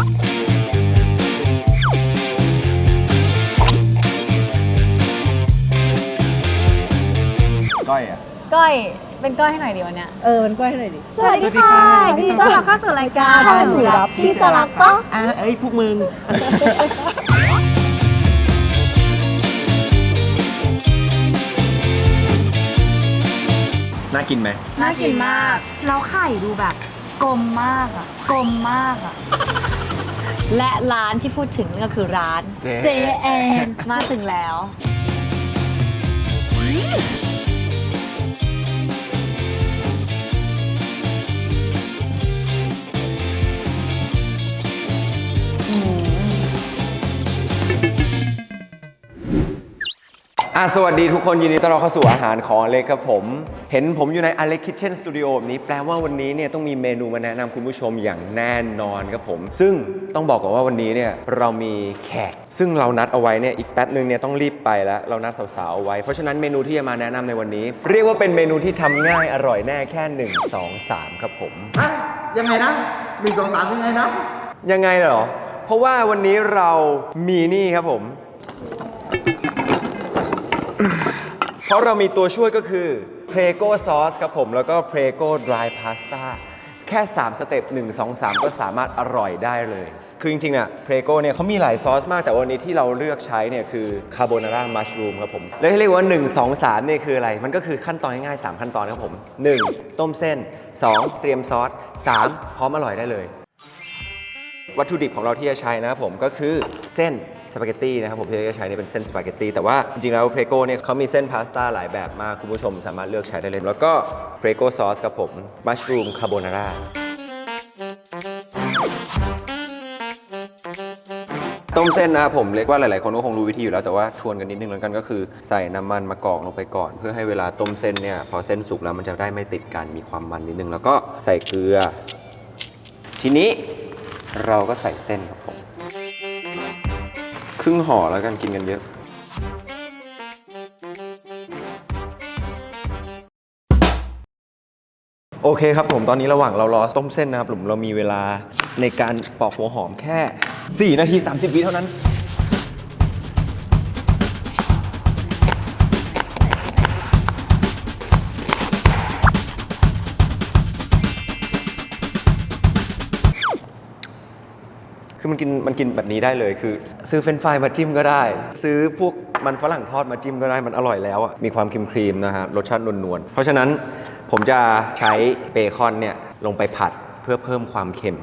ก้อยอะ ก้อยเป็นก้อยให้หน่อยดีวันเนี้ยเออมันกล้วยให้หน่อยดิ สวัสดีค่ะยินดีต้อนรับเข้าสู่รายการถ้าหนูรับ พี่จะรับปะอะเอ้ย พวกมึง น่ากินไหม น่ากินมาก แล้วไข่ดูแบบกลมมากอะ กลมมากอะ และร้านที่พูดถึงก็คือร้านเจ๊เจแอนมาถึงแล้ว อะสวัสดีทุกคนยินดีต้อนรับเข้าสู่อาหารของอเล็กครับผม เห็นผมอยู่ในอเล็กคิ t เช่นสตูดิโอแบบนี้แปลว่าวันนี้เนี่ยต้องมีเมนูมาแนะนำคุณผู้ชมอย่างแน่นอนครับผม ซึ่งต้องบอกก่อนว่าวันนี้เนี่ยเรามีแขก ซึ่งเรานัดเอาไว้เนี่ยอีกแป๊บหนึ่งเนี่ยต้องรีบไปแล้ว เรานัดสาวๆเอาไว้ เพราะฉะนั้นเมนูที่จะมาแนะนำในวันนี้ เรียกว่าเป็นเมนูที่ทำง่ายอร่อยแน่แค่1 2 3ครับผม ฮะยังไงนะหนึ่งสองสามยังไงนะ ยังไงเหรอ เพราะว่าวันนี้เรามีนี่ครับผม เพราะเรามีตัวช่วยก็คือ Prego Sauce ครับผม แล้วก็ Prego Dry Pasta แค่ 3 สเต็ป 1 2 3 ก็สามารถอร่อยได้เลย คือจริงๆน่ะ Prego เนี่ยเขามีหลายซอสมากแต่วันนี้ที่เราเลือกใช้เนี่ยคือ Carbonara Mushroom ครับผม แล้วที่เรียกว่า 1 2 3เนี่ยคืออะไร มันก็คือขั้นตอนง่ายๆ 3 ขั้นตอนครับผม 1. ต้มเส้น 2. เตรียมซอส 3. พร้อมอร่อยได้เลย วัตถุดิบของเราที่จะใช้นะครับผมก็คือเส้น สปาเกตตี้นะครับผมที่จะใช้เนี่ยเป็นเส้นสปาเกตตี้แต่ว่าจริงๆแล้วเพรโก้เนี่ยเขามีเส้นพาสต้าหลายแบบมากคุณผู้ชมสามารถเลือกใช้ได้เลยแล้วก็เพรโก้ซอสครับผมมัชรูมคาโบนาร่าต้มเส้นนะครับผมเรียกว่าหลาย ๆ คนก็คงรู้วิธีอยู่แล้วแต่ว่าทวนกันนิดนึงแล้วกันก็คือใส่น้ำมันมะกอกลงไปก่อน เพื่อให้เวลาต้มเส้นเนี่ยพอเส้นสุกแล้วมันจะได้ไม่ติดกันมีความมันนิดนึงแล้วก็ใส่เกลือ ทีนี้เราก็ใส่เส้นครับผม ครึ่งห่อแล้วกันกินกันเยอะ โอเคครับผมตอนนี้ระหว่างเรารอต้มเส้นนะครับผมเรามีเวลาในการปอกหัวหอมแค่ 4 นาที 30 วิเท่านั้น คือมันกินมันกินแบบนี้ได้เลยคือ ซื้อเฟรนฟรายมาจิ้มก็ได้ ซื้อพวกมันฝรั่งทอดมาจิ้มก็ได้มันอร่อยแล้วอะมีความครีมครีมนะฮะรสชาตินวลๆเพราะฉะนั้นผมจะใช้เบคอนเนี่ยลงไปผัดเพื่อเพิ่มความเค็ม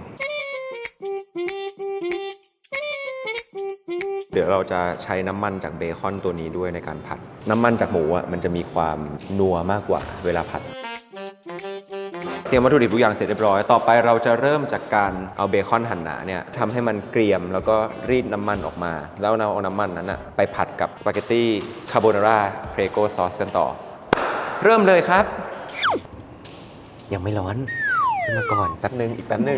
เดี๋ยวเราจะใช้น้ำมันจากเบคอนตัวนี้ด้วยในการผัด น้ำมันจากหมูอะมันจะมีความนัวมากกว่าเวลาผัด เตรียมวัตถุดิบทุกอย่างเสร็จเรียบร้อย ต่อไปเราจะเริ่มจากการเอาเบคอนหั่นหนาเนี่ยทำให้มันเกรียมแล้วก็รีดน้ำมันออกมา แล้วเราเอาน้ำมันนั้นอะไปผัดกับสปาเกตตี้คาโบนาร่าเพรโกซอสกันต่อ เริ่มเลยครับ ยังไม่ร้อนขึ้นมาก่อนแป๊บนึงอีกแป๊บนึง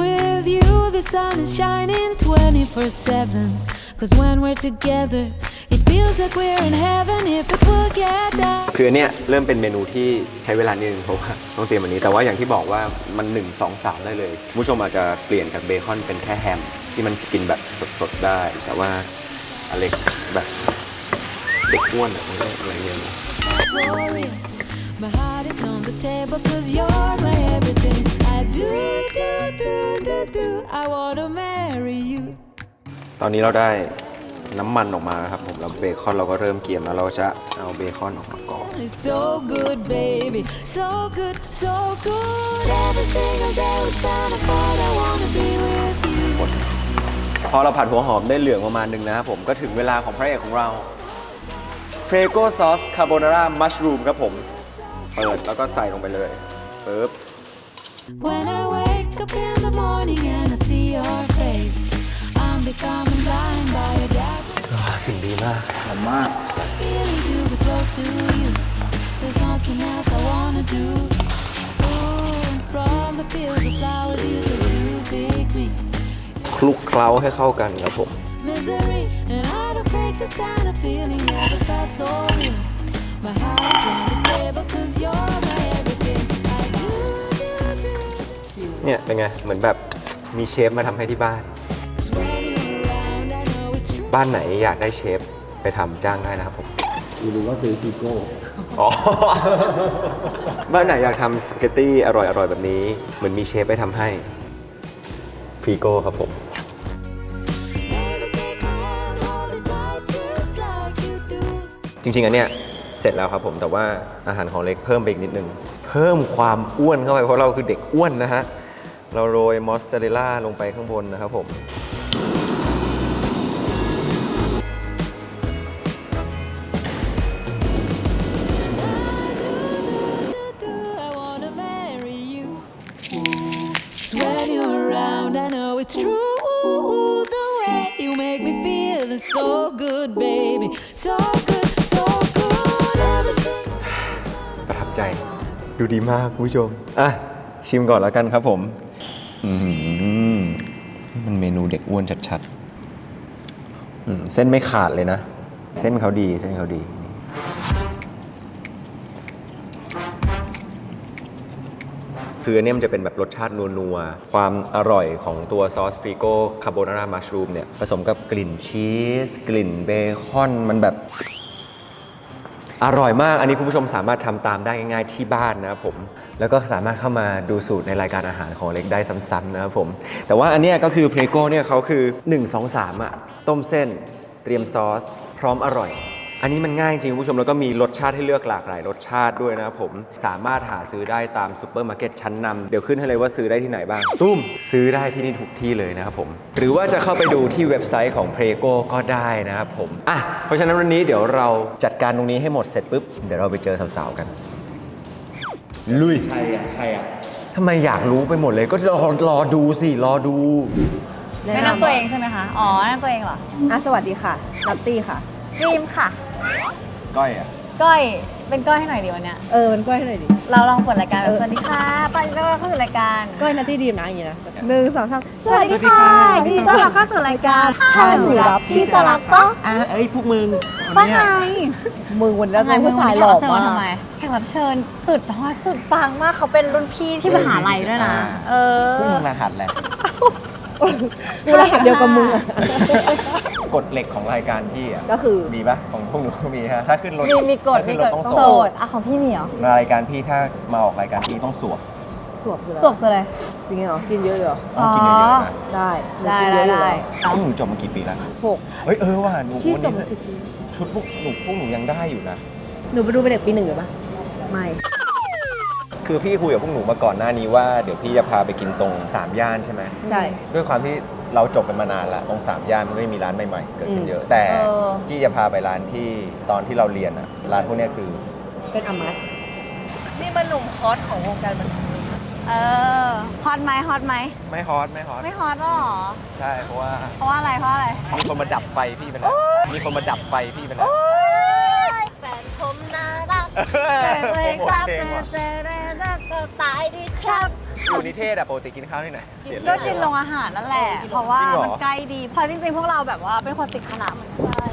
With you, the sun is shining 24 7. Cause when we're together, it feels like we're in heaven if it will get dark. คืออนเนี่ยเริ่มเป็นเมนูที่ใช้เวลานิดนึงเพราะว่าต้องเตรียมอันนี้ แต่ว่าอย่างที่บอกว่ามัน1 2 3 ได้เลยคุณผู้ชมอาจจะเปลี่ยนจากเบคอนเป็นแค่แฮม ที่มันกินแบบสดๆได้ แต่ว่าอเล็กแบบเด็กอ้วนอะมันก็อะไรเงี้ย Sorry, my heart is on the table cause you're my everything. I do, do, do, do, do. I wanna marry you. ตอนนี้เราได้ น้ำมันออกมาครับผมแล้วเบคอนเราก็เริ่มเกรียมแล้วเราจะเอาเบคอนออกมาก่อน It's so good, baby. So good, so good. Every single day was kind of fun. I wanna be with you. พอเราผัดหัวหอมได้เหลืองประมาณหนึงนะครับผมก็ถึงเวลาของพระเอกของเราเพรโกซอสคาโบนาร่ามัชรูมครับผม เปิดแล้วก็ใส่ลงไปเลยปึ๊บ When I wake up in the morning and I see your face, I'm becoming blind by your หอมมาก คลุกเคล้าให้เข้ากันครับผม เนี่ยเป็นไง เหมือนแบบมีเชฟมาทำให้ที่บ้าน บ้านไหนอยากได้เชฟไปทำจ้างได้นะครับผม กูรู้ว่าซื้อฟิโก้อ๋อ บ้านไหนอยากทำสปาเกตตี้อร่อยๆแบบนี้ เหมือนมีเชฟไปทำให้พรีโก้ครับผม Baby, take my hand, hold it tight, just like you do. จริงๆ อันเนี้ยเสร็จแล้วครับผมแต่ว่าอาหารของเล็กเพิ่มไปอีกนิดนึง เพิ่มความอ้วนเข้าไปเพราะเราคือเด็กอ้วนนะฮะ เราโรยมอสซาเรลล่าลงไปข้างบนนะครับผม ดูดีมากคุณผู้ชม อะ ชิมก่อนแล้วกันครับผม อืมมันเมนูเด็กอ้วนชัดๆอืมเส้นไม่ขาดเลยนะ เส้นเขาดีเส้นเขาดีนี่คืออันเนี้ยมันจะเป็นแบบรสชาตินัวๆ ความอร่อยของตัวซอสพริโก้คาโบนาร่ามัชรูมเนี่ย ผสมกับกลิ่นชีส กลิ่นเบคอน มันแบบ อร่อยมากอันนี้คุณผู้ชมสามารถทำตามได้ง่ายๆที่บ้านนะครับผม แล้วก็สามารถเข้ามาดูสูตรในรายการอาหารของเล็กได้ซ้ำๆนะครับผม แต่ว่าอันนี้ก็คือเพลโก้เนี่ยเขาคือ 1 2 3อะต้มเส้น เตรียมซอส พร้อมอร่อย อันนี้มันง่ายจริงคุณผู้ชมแล้วก็มีรสชาติให้เลือกหลากหลายรสชาติด้วยนะครับผมสามารถหาซื้อได้ตามซูเปอร์มาร์เก็ตชั้นนำเดี๋ยวขึ้นให้เลยว่าซื้อได้ที่ไหนบ้างตุ้มซื้อได้ที่นี่ทุกที่เลยนะครับผมหรือว่าจะเข้าไปดูที่เว็บไซต์ของ p r e g o ก็ได้นะครับผมอะเพราะฉะนั้นวันนี้เดี๋ยวเราจัดการตรงนี้ให้หมดเสร็จปุ๊บเดี๋ยวเราไปเจอสาวๆกัน ลุยใครอะใครอะทำไมอยากรู้ไปหมดเลยก็รอรอดูสิรอดู แนะนำตัวเองใช่ไหมคะ อ๋อแนะนำตัวเองเหรออะสวัสดีค่ะนัตตี้ค่ะ ดรีมค่ะ ก้อยอะก้อย เป็นก้อยให้หน่อยดีวันเนี้ย เออมันก้อยให้หน่อยดิ เราลองเปิดรายการเออ สวัสดีค่ะตอนนี้เราเข้าสู่รายการก้อยนัตตี้ดีมนะอย่างงี้นะหนึ่งสองสามสวัสดีค่ะยินดีต้อนรับเข้าสู่รายการถ้าหนูรับพี่จะรับปะอะเอ้ยพวกมึงว่าไงมึงวันนี้แล้วไงเป็นมึงผู้ชายวันหนี้ล่อแขกรับเชิญมาทำไมมากแขกรับเชิญสุดฮอตสุดปังมากเขาเป็นรุ่นพี่ที่มหาลัยด้วยนะ เออพวกมึงรหัสแหละกูรหัสเดียวกับมึงอะ กฎเหล็กของรายการพี่อะก็คือมีปะของพวกหนูก็มีฮะถ้าขึ้นรถมีมีกฎถ้ามีขึ้นกรฎถต้องโสโสดดอะของพี่มีเหรอรายการพี่ถ้ามาออกรายการพี่ต้องสวบสวบคืออะไรสวบคืออะไร จริงเหรอ กินเยอะเลยเหรอ ต้องกินเยอะๆนะได้ได้กินได้เยอะอยู่ได้แล้วพวกหนูจบมากี่ปีแล้วหกเฮ้ยเออว่ะหนูพี่วันจบนี้มาสิบปี ชุดพวกหนูพวกหนูยังได้อยู่นะ หนูไปดูเป็นเด็กปีหนึ่งหรือปะไม่ คือพี่คุยกับพวกหนูมาก่อนหน้านี้ว่าเดี๋ยวพี่จะพาไปกินตรงสามย่านใช่ไหม ใช่ ด้วยความที่ เราจบกันมานานละตรงสามย่านมันก็จะมีร้านใหม่ๆ เกิดขึ้นเยอะ แต่เออพี่จะพาไปร้านที่ตอนที่เราเรียนอะร้านพวกเนี้ยคือ เป็นอามัสนี่มันหนุ่มฮอตของวงการบันเทิงเออฮอตไหมฮอตไหมไม่ฮอตไม่ฮอตไม่ฮอตหรอใช่เพราะว่าเพราะว่าอะไรเพราะอะไรมีคนมาดับไฟพี่ไปแล้วมีคนมาดับไฟพี่ไปแล้วแฟนผมน่ารักโปรโมทเพลงว่ะ ตายดีครับ อยู่นิเทศอะปกติกินข้าวที่ไหนเสียเลก็ยกินโรงอาหารนั่นแหละ เพราะว่าจริงเหรอ มันใกล้ดี เพราะจริงๆ พวกเราแบบว่าเป็นคนติดขนาดมันใช่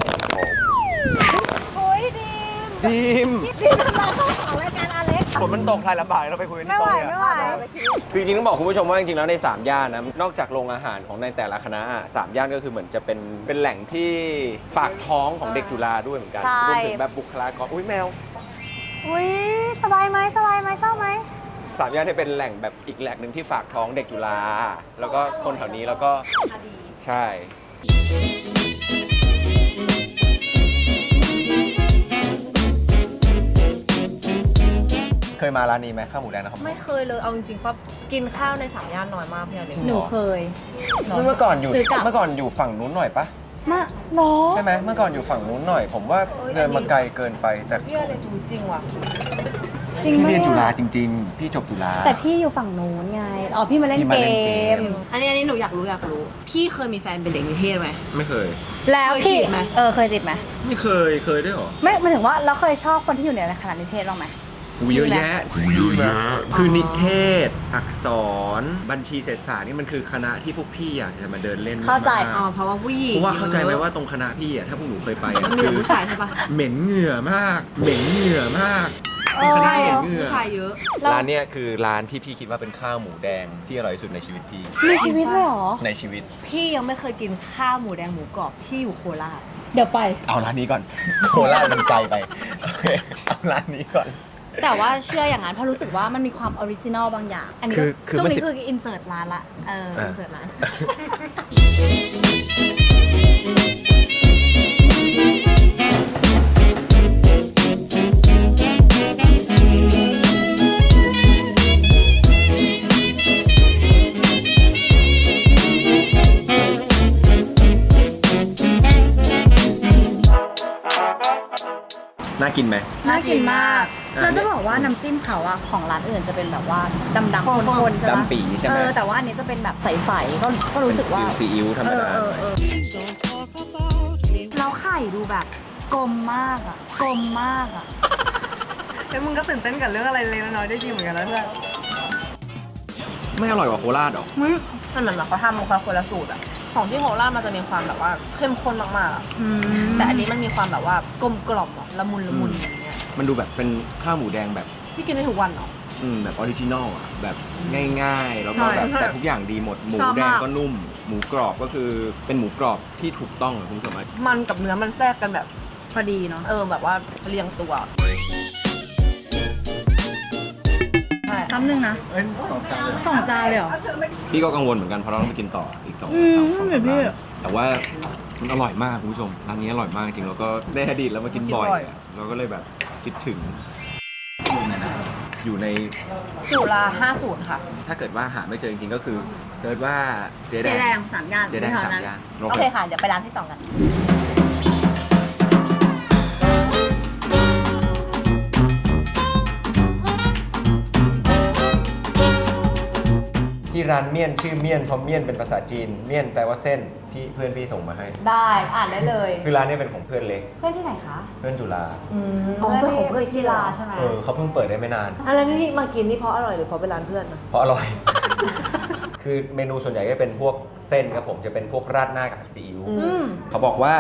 โอ้ยดีมดีมดีมมาเข้าของรายการอเล็กฝนมันตกทายลำบากเราไปคุยกันไม่ที่ไหวโต๊ะไม่เนี่ยไหวคือจริงๆต้องบอกคุณผู้ชมว่าจริงๆแล้วใน 3 ย่านนะ นอกจากโรงอาหารของในแต่ละคณะอะสามย่านก็คือเหมือนจะเป็นเป็นแหล่งที่ฝากท้องของเด็กจุฬาด้วยเหมือนกันใช่รวมถึงแบบบุคลากรอุ้ยแมว อุ้ยสบายไหมสบายไหมชอบไหม สามย่านเนี่ยเป็นแหล่งแบบอีกแหล่งหนึ่งที่ฝากท้องเด็กจุฬาแล้วก็คนแถวนี้แล้วก็ใช่ เคยมาร้านนี้ไหมข้าวหมูแดงนะครับ ไม่เคยเลย เอาจริงๆปั๊บกินข้าวในสามย่านน้อยมากพี่อเล็กหนูเคย เมื่อก่อนอยู่ซื้อกลับ เมื่อก่อนอยู่ฝั่งนู้นหน่อยปะมาหรอใช่ไหมเมื่อก่อนอยู่ฝั่งนู้นหน่อย ผมว่าเดินมาไกลเกินไปแต่พี่อเล็กรู้จริงว่ะ จริงพี่ไหมเรียนจุฬาอะจริง ๆ พี่จบจุฬา แต่พี่อยู่ฝั่งนู้นไงอ๋อพี่มาเล่นพี่มาเกเล่นเกม ม อันนี้อันนี้หนูอยากรู้อยากรู้ พี่เคยมีแฟนเป็นเด็กนิเทศไหม ไม่เคย แล้วเคยพี่จีบไหม เออเคยจีบไหมไม่เคยเคยด้วยเหรอไม่หมายถึงว่าเราเคยชอบคนที่อยู่ในคณะนิเทศบ้างไหมอูเยอะแยะเยอะแยะ คือนิเทศ อักษร บัญชีเศรษฐศาสตร์นี่มันคือคณะที่พวกพี่อยากจะมาเดินเล่นเข้าใจ มกอ๋อเพราะว่าผู้หญิงเพราะว่าเข้าใจไหมว่าตรงคณะพี่อะถ้าพวกหนูเคยไปอะมันมีแต่ผู้ชายใช่ปะเหม็นเหงื่อมาก เหม็นเหงื่อมาก ใช่เห็นอะเหงื่อผู้ชายเยอะ ร้านเนี้ยคือร้านที่พี่คิดว่าเป็นข้าวหมูแดงที่อร่อยที่สุดในชีวิตพี่มีชีวิตเลยเหรอ ในชีวิต พี่ยังไม่เคยกินข้าวหมูแดงหมูกรอบที่อยู่โคราช เดี๋ยวไป เอาร้านนี้ก่อน โคราชมันไกลไปโอเคเอาร้านนี้ก่อน แต่ว่าเชื่ออย่างนั้นเพราะรู้สึกว่ามันมีความออริจินอลบางอย่าง อันนี้คือคือช่วงเมื่อนี้สิบคืออินเสิร์ตร้านละ เอออะอินเสิร์ตร้าน กินไหม น่ากินมากอะเราจะบอกว่าน้ำจิ้มเขาอะของร้านอื่นจะเป็นแบบว่าดำๆข้นๆใช่ปะดำปีใช่ไหม เออแต่ว่าอันนี้จะเป็นแบบใสๆก็ก็รู้สึกว่าเป็นซีอิ๊วธรรมดา เออเออเออแล้วไข่ดูแบบกลมมากอะกลมมากอะแล้วมึงก็ตื่นเต้นกับเรื่องอะไรเล็กน้อยได้ดีเหมือนกันแล้วเพื่อนไม่อร่อยกว่าโคราชหรอมันเหมือนแบบเขาทำมาคนละสูตรอะ ของที่โคราชมันจะมีความแบบว่าเข้มข้นมากๆอะอืมแต่อันนี้มันมีความแบบว่ากลมกล่อมอะละมุนละมุนอย่างเงี้ยมันดูแบบเป็นข้าวหมูแดงแบบพี่กินได้ทุกวันเหรอ อืมแบบออริจินอลอะแบบง่ายๆ แล้วก็แบบใช่แต่ทุกอย่างดีหมดหมูชอบแดงมากก็นุ่ม หมูกรอบก็คือเป็นหมูกรอบที่ถูกต้องอะคุณผู้ชมอะมันกับเนื้อมันแทรกกันแบบ พอดีเนาะ เออแบบว่าเรียงตัวใช่ คำหนึ่งนะเอ้ยสองจานเลยสองจานเลยเหรอ พี่ก็กังวลเหมือนกันเพราะเราต้องไปกินต่ออีกสองอืมสองสองเดี๋ยวพี่ ร้านแต่ว่ามันอร่อยมากคุณผู้ชมร้านนี้อร่อยมากจริงแล้วก็ได้อดีตแล้วมากินบ่อยอะเราก็เลยแบบคิดถึงอยู่ในจุฬา50 ค่ะ ถ้าเกิดว่าหาไม่เจอจริงๆก็คือเซิร์ชว่าเจ๊เจแดแดงงสามย่านเจ๊แดงแถวสามนั้นย่านโอเคค่ะ เดี๋ยวไปร้านที่2กัน ที่ร้านเมี่ยนชื่อเมี่ยนเพราะเมี่ยนเป็นภาษาจีน เมี่ยนแปลว่าเส้นพี่เพื่อนพี่ส่งมาให้ ได้อ่านได้เลย คือร้านเนี้เป็นของเพื่อนเล็ก เพื่อนที่ไหนคะเพื่อนจุฬาอ๋อเพื่อนของเพื่อนพี่ลาใช่ไหมเออเขาเพิ่งเปิดได้ไม่นานอะไรที่มากินนี่เพราะอร่อยหรือเพราะเป็นร้านเพื่อนนะเพราะอร่อย คือเมนูส่วนใหญ่ก็เป็นพวกเส้นครับผมจะเป็นพวกราดหน้ากับผัดซีอิ๊วอืมเขาบอกว่า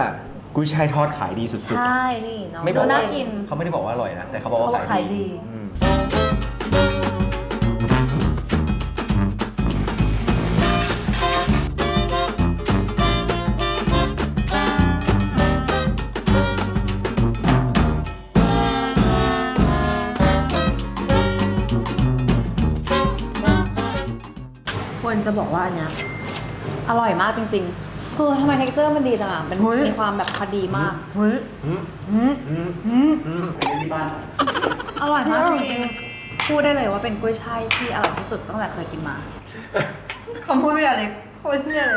กุ้ยช่ายทอดขายดีสุด ใช่นี่น้องๆไม่บอกดูว่า น่ากินเขาไม่ได้บอกว่าอร่อยนะแต่เขาบอกว่าเขาบอกขาขายยดีดีอืม จะบอกว่าอันเนี้ยอร่อยมากจริงๆ คือทำไมเท็กเจอร์มันดีจังอะมันเฮ้ย มีความแบบพอดีมาก เฮ้ยอร่อยมากจริงๆพูดได้เลยว่าเป็นกล้วยช่ายที่อร่อยที่สุดตั้งแต่เคยกินมา คำพูดไม่อะไรคำพูดไม่อะไร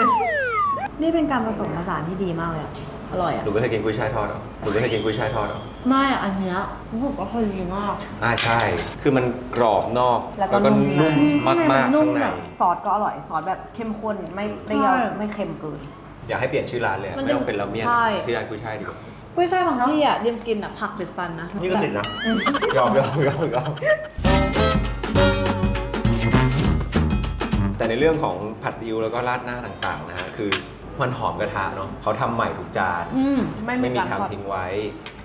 นี่เป็นการผสมผสานที่ดีมากเลยอะ อร่อยอะหนูไม่เคยกินกุ้ยช่ายทอดเหรอหนูไม่เคยกินกุ้ยช่ายทอดเหรอไม่อะอันเนี้ยรู้สึกว่าพอดีมาก อ่าใช่ คือมันกรอบนอกแล้วก็นุ่นุ่มมมากๆนุ่ข้ามงในแบบซอสก็อร่อยซอสแบบเข้มข้นไม่ไม่เยาใช่ไม่เค็มเกินอยากให้เปลี่ยนชื่อร้านเลยอะมันไม่จะต้องเป็นราเมียนใช่ชื่อร้านกุ้ยช่ายดีกว่ากล้วยช่ายของพี่อะเดียมกินอะผักติดฟันนะนี่ก็ติดนะยอมยอมยอมยอมแต่ในเรื่องของผัดซีอิ๊วแล้วก็ราดหน้าต่างๆนะฮะคือ มันหอมกระทะเนาะเขาทำใหม่ทุกจาน อืม ไม่มีไม่มีการทอดทำทิ้งไว้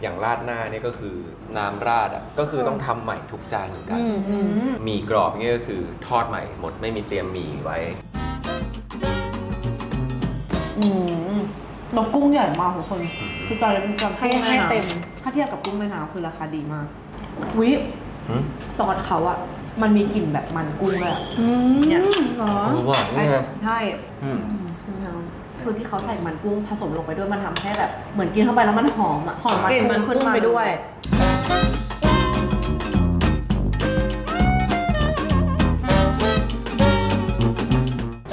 อย่างราดหน้าเนี่ยก็คือน้ำราดอะ ก็คือต้องทำใหม่ทุกจานเหมือนกัน อืมอืมหมี่กรอบเนี่ยก็คือทอดใหม่หมดไม่มีเตรียมหมี่ไว้ อืมแล้วกุ้งใหญ่มากทุกคนคือจอยเป็นจอยให้ให้เต็ม ถ้าเทียบกับกุ้งแม่น้ำคือราคาดีมากวิหืม ซอสเขาอะมันมีกลิ่นแบบมันกุ้งเลยอะอืมเนี่ยเหรอ รู้ว่านี่ไงใช่ อืม คือที่เขาใส่มันกุ้งผสมลงไปด้วยมันทำให้แบบ เหมือนกินเข้าไปแล้วมันหอมอะหอมกลิ่นมันขึ้ขึ้นไปด้วย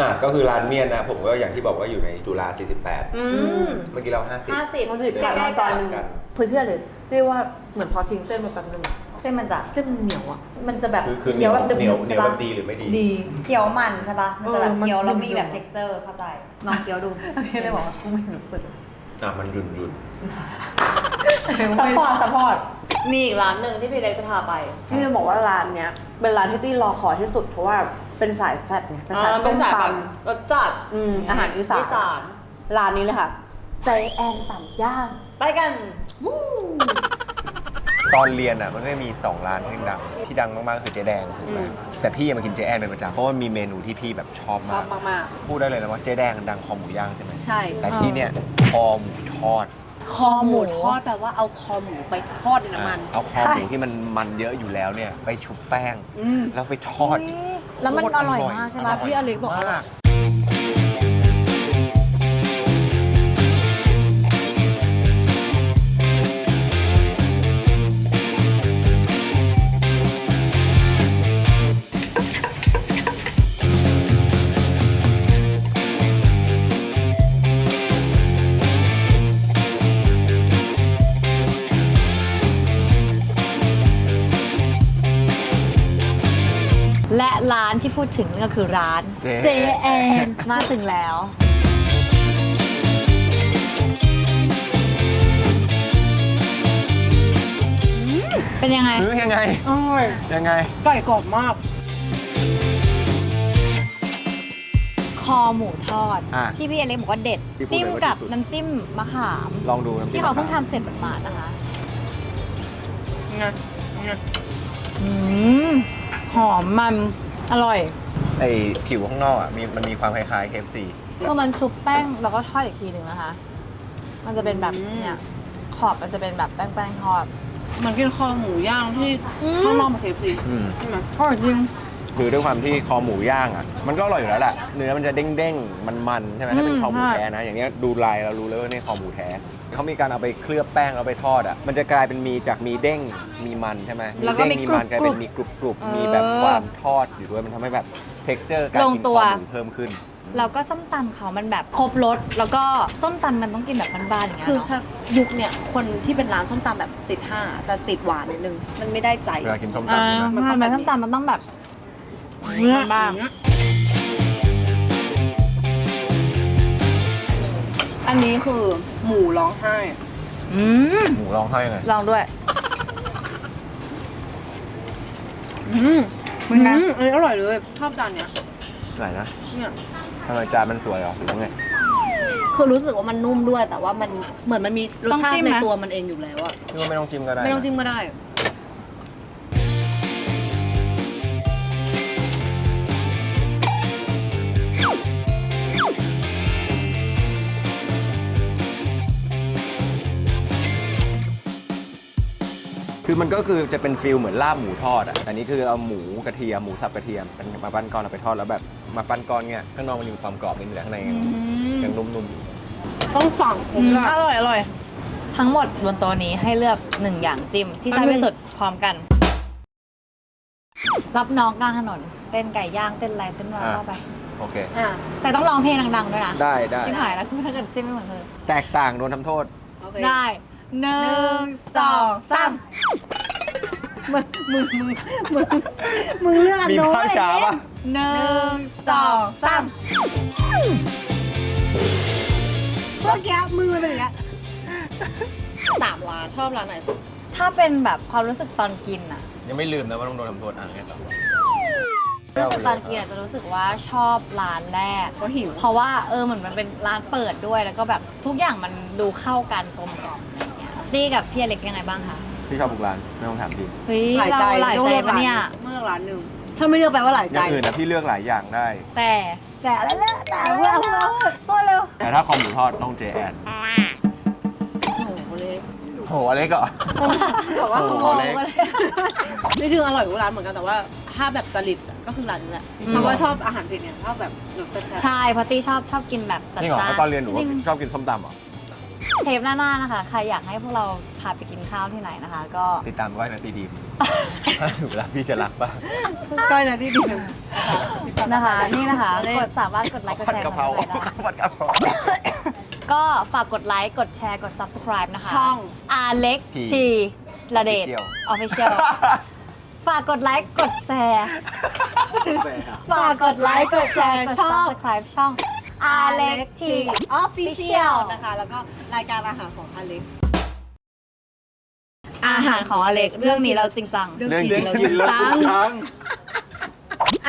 อะก็คือร้านเมียนนะผมก็อย่างที่บอกว่าอยู่ในจุฬา48 อืมเมื่อกี้เรา 50 ห้าสิบมันถือกันซอยหนึ่งกันเพื่อนเพื่อนเลยเรียกว่าเหมือนพอทิ้งเส้นไปแป๊บนึงอะเส้นมันจะเส้นมันเหนียวอะมันจะแบบคือคือเหนีเคี้ยยววแบบเหนียวดึบๆเหนีใช่ยวแบปะบดีหรือไม่ดีดีเคี้ยวมันใช่ปะมันจะแบบเออมันเคี้ยวแล้วมีดึงๆแบบ texture เข้าใจลองเคี้ยวดูพี่เลยบอกว่ากูไม่รู้สึกอะมันรุนรุนซัพพอร์ตซัพพอร์ตมีอีกร้านหนึ่งที่พี่เล็กจะพาไปที่จะบอกว่าร้านเนี้ยเป็นร้านที่ตี้รอคอยที่สุดเพราะว่าเป็นสายแซ่บไงเป็นสายส้มตำรสจัดอืมอาหารอีสานอีสานร้านนี้เลยค่ะใจแอนสามย่านไปกัน ตอนเรียนอะมันก็จะมี 2 ร้านที่ดังที่ดังมากๆคือเจ๊แดงถูกไหมแต่พี่ยังมากินเจ๊แอนเป็นประจำเพราะว่ามีเมนูที่พี่แบบชอบชอมาบก มาก พูดได้เลยนะว่าเจ๊แดงดังคอหมูย่างใช่ไหมๆใช่ แต่ที่เนี่ยคอหมูทอดคอหมูทอดแปลว่าเอาคอหมูไปทอดในน้ำมันเอาคอหมูที่มันมันเยอะอยู่แล้วเนี่ยไปชุบแป้ง อืม แล้วไปทอดแล้วมันโคตอร่อยมากใช่ปะพี่อเล็กบอกว่ามาก และร้านที่พูดถึงก็คือร้านเจ๊เจแอนมาถึงแล้ว เป็นยังไงหรือยังไง อร่อยยังไง ไก่กรอบมาก คอหมูทอด อะที่พี่อเล็กบอกว่าเด็ดที่พูดจิ้มเลยว่ากับที่สุด น้ำจิ้มมะขาม ลองดูน้ำจิ้มที่เขาเพิ่งมะขามทำเสร็จหมาดๆนะคะ ไงไงอืม หอมมันอร่อยไอผิวข้างนอกอะมีมันมีความคล้ายๆ KFC คือมันชุบแป้งแล้วก็ทอดอีกทีหนึ่งนะคะ มันจะเป็นแบบเนี่ยขอบมันจะเป็นแบบแป้งๆทอดมันกินคอหมูย่างที่อืม ข้างนอกมาเคฟซีอืม ใช่ไหมอร่อยจริง คือด้วยความที่คอหมูย่างอะ มันก็อร่อยอยู่แล้วแหละเนื้อมันจะเด้งๆมันๆใช่ไหมถ้าเป็นอืมคอหมูใช่แท้นะ อย่างเงี้ยดูลายเรารู้เลยว่านี่คอหมูแท้เขามีการเอาไปเคลือบแป้งเอาไปทอดอะมันจะกลายเป็นมีจากมีเด้งมีมันใช่ไหมมีแล้วก็เด้งมีมีมันกลายเป็นกรุบๆมีกรุบกรุบๆเออมีแบบความทอดอยู่ด้วยมันทำให้แบบ texture การลงกินตัควอหมูเพิ่มขึ้นแล้วก็ส้มตำเขามันแบบครบรสแล้วก็ส้มตำมันต้องกินแบบบ้านๆอย่างเงี้ยคือเนาะถ้ายุคเนี่ยคนที่เป็นร้านส้มตำแบบติดห้าจะติดหวานนิดนึง มันไม่ได้ใจเวลากินส้มอ่าตำใช่ไหมใช่ไหมส้มตำมันต้องแบบ บ้างอันนี้คือหมูร้องไห้ อืมหมูร้องไห้ไงลองด้วย อืมเป็นไงอืมอันนี้อร่อยเลยชอบจานเนี้ยไหนนะเนี่ยทำไมจานมันสวยเหรอหรือว่าไง คือรู้สึกว่ามันนุ่มด้วย แต่ว่ามันเหมือนมันมีรสต้องชาจิ้ติมในไหมตัวมันเองอยู่แล้วอะพี่ว่าไม่ต้องจิ้มก็ได้ไม่ต้องนะจิ้มก็ได้ คือมันก็คือจะเป็นฟิลเหมือนลาบหมูทอดอะอันนี้คือเอาหมูกระเทียมหมูสับกระเทียมเป็นมาปั้นก้อนเอาไปทอดแล้วแบบมาปั้นก้อนเงี้ยข้างนอกมันมีความกรอบนิดนึงแต่ข้างในยังยังนุ่มๆอยู่ต้องสั่งผอืมมละอร่อยอร่อย ทั้งหมดบนโต๊ะนี้ให้เลือกหนึ่งอย่างจิ้มที่ชอบที่สุดพร้อมกัน รับน้องกลางถนนเต้นไก่ย่างเต้นอะไรเต้นอะไรอะเข้าไป โอเค อะแต่ต้องร้องเพลงดังๆด้วยนะได้ได้ชิบหายแล้วคือถ้าเกิดจิ้มไม่เหมือนเธอแตกต่างโดนทำโทษ โอเค ได้ หนึ่งสองสามมึงมึงมึงมึงมึงเลือกอันมีโน้นภาพช้าปะ หนึ่งสองสามเมื่อกี้มึงมันเป็นอย่างเงี้ยสามร้านชอบร้านไหนสุดถ้าเป็นแบบความรู้สึกตอนกินอะยังไม่ลืมนะว่าต้องโดนทำโทษอะไงต่อรู้สึกตอนกินอะจะรู้สึกว่าชอบร้านแรก ก็หิวเพราะว่าเออเหมือนมันเป็นร้านเปิดด้วยแล้วก็แบบทุกอย่างมันดูเข้ากันกลมกล่อมอะไรอย่างเงี้ย ตีกับพี่อเล็กยังไงบ้างคะพี่ชอบทุกร้านไม่ต้องถามพี่เฮ้ยหลายเราใจหลายต้องใจเลือกปะร้านเนี่ยเลือกร้านหนึ่งถ้าไม่เลือกแปลว่าหลายอใจย่างอื่นนะพี่เลือกหลายอย่างได้ แต่แต่แล้วเลิกแต่เพื่อพูดพูดเร็วแต่ถ้าคอหมูทอดต้องเจแอนโอ้โหเล็กโหอะไรก็แต่ว่าโอ้โหเล็กนี่คืออร่อยทุกร้านเหมือนกันแต่ว่าถ้าแบบจริตอะก็คือร้านนี้แหละเพราะว่าชอบอาหารเผ็ดเนี่ยชอบแบบรสแซ่บใช่เพราะตีชอบชอบกินแบบจัดนี่เหรอจ้านแล้วตอนเรียนหนูจริงชอบกินส้มตำเหรอๆ เทปหน้าๆนะคะ ใครอยากให้พวกเราพาไปกินข้าวที่ไหนนะคะ ก็ ติดตามไว้นะตีดีมถ้าถึงเวลาพี่จะรักป่ะๆก้อยนะที่ดีหนึ่งนะคะ นี่นะคะเล่นกดสามารถกดไลค์กดผัดแชร์กะเพรากันได้ผัดกะเพรา ก็ฝากกดไลค์กดแชร์กด subscribe นะคะช่อง อาเล็ก T ทีระเดช Official ออฟฟิเชียลฝากกดไลค์กดแชร์ ฝากกดไลค์กดแชร์กด subscribe ช่อง อาเล็กทีออฟฟิเชียลนะคะ แล้วก็รายการอาหารของอเล็ก อาหารของอเล็กเรื่องนี้เราจริงจัง เรื่องเรื่องกินกินเราจริงเรื่องจังจัง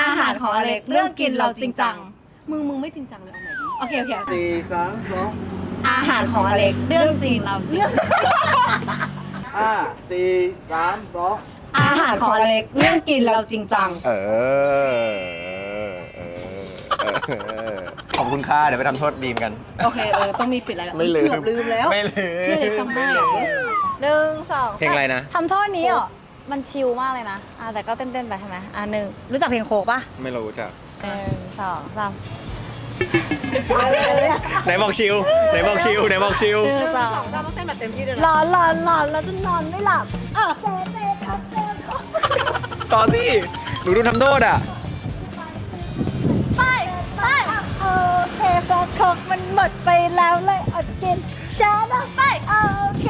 อาหารของอเล็กเรื่องกินเราจริงจัง มึงมึงไม่จริงจังเลยเอาใหม่ดิโอเคโอเค สี่สามสองอาหารของอเล็กเรื่องจริงเราจริงเรื่องห้าสี่สามสองอาหารของอเล็กเรื่องกินเราจริงจัง เออเออเออ ขอบคุณค่าเดี๋ยวไปทำโทษดีมกัน โอเคเออต้องมีปิดอะไรไม่ลืม เกือบลืมแล้วไม่ลืมพี่อเล็กจำได้เหรอหนึ่งสองเพลงอะไรนะ ทำโทษนี้เหรอ มันชิลมากเลยนะอะแต่ก็เต้นๆไปใช่ไหมอะหนึ่งรู้จักเพลงโคกปะไม่รู้จักหนึ่งสองสามไหนบอกชิวไหนบอกชิวไหนบอกชิวหนึ่งสองสองเก้าต้องเต้นแบบเต็มที่เลยนะร้อนร้อนร้อนแล้วจะนอนไม่หลับเออเต้เต้ครับเต้ครับตอนที่หนูดูทำโทษอะ หมดไปแล้วเลยอดกินช้าแล้วไปโอเค